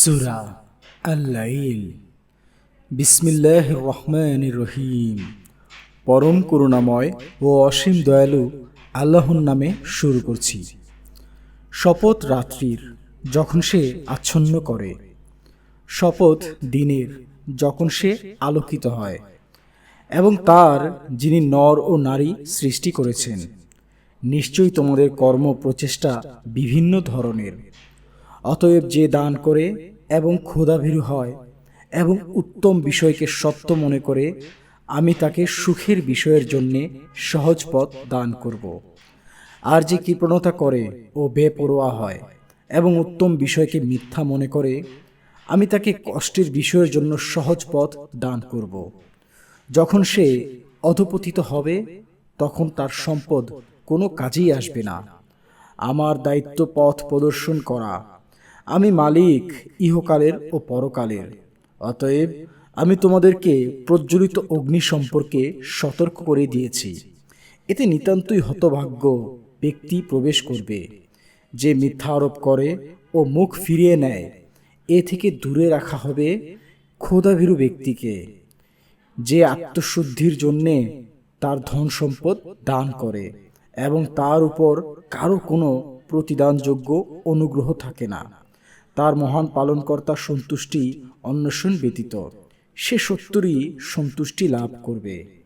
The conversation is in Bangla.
সুরা আল্লাইল। বিসমিল্লাহ রহমান রহিম পরম করুণাময় ও অসীম দয়ালু আল্লাহর নামে শুরু করছি। শপথ রাত্রির যখন সে আচ্ছন্ন করে, শপথ দিনের যখন সে আলোকিত হয় এবং তার যিনি নর ও নারী সৃষ্টি করেছেন, নিশ্চয়ই তোমাদের কর্ম প্রচেষ্টা বিভিন্ন ধরনের। অতএব যে দান করে এবং ক্ষুধাভীরু হয় এবং উত্তম বিষয়কে সত্য মনে করে, আমি তাকে সুখের বিষয়ের জন্যে সহজ পথ দান করব। আর যে কৃপণতা করে ও বেপরোয়া হয় এবং উত্তম বিষয়কে মিথ্যা মনে করে, আমি তাকে কষ্টের বিষয়ের জন্য সহজ পথ দান করব। যখন সে অধপতিত হবে, তখন তার সম্পদ কোনো কাজেই আসবে না। আমার দায়িত্ব পথ প্রদর্শন করা। আমি মালিক ইহকালের ও পরকালের। অতএব আমি তোমাদেরকে প্রজ্বলিত অগ্নি সম্পর্কে সতর্ক করে দিয়েছি। এতে নিতান্তই হতভাগ্য ব্যক্তি প্রবেশ করবে। যে মিথ্যা আরোপ করে ও মুখ ফিরিয়ে নেয়, এ থেকে দূরে রাখা হবে ক্ষোধাভীরু ব্যক্তিকে। যে আত্মশুদ্ধির জন্যে তার ধন সম্পদ দান করে এবং তার উপর কারও কোনো প্রতিদানযোগ্য অনুগ্রহ থাকে না। তার মহান পালনকর্তার সন্তুষ্টি অন্বেষণ ব্যতীত। সে সত্যরই সন্তুষ্টি লাভ করবে।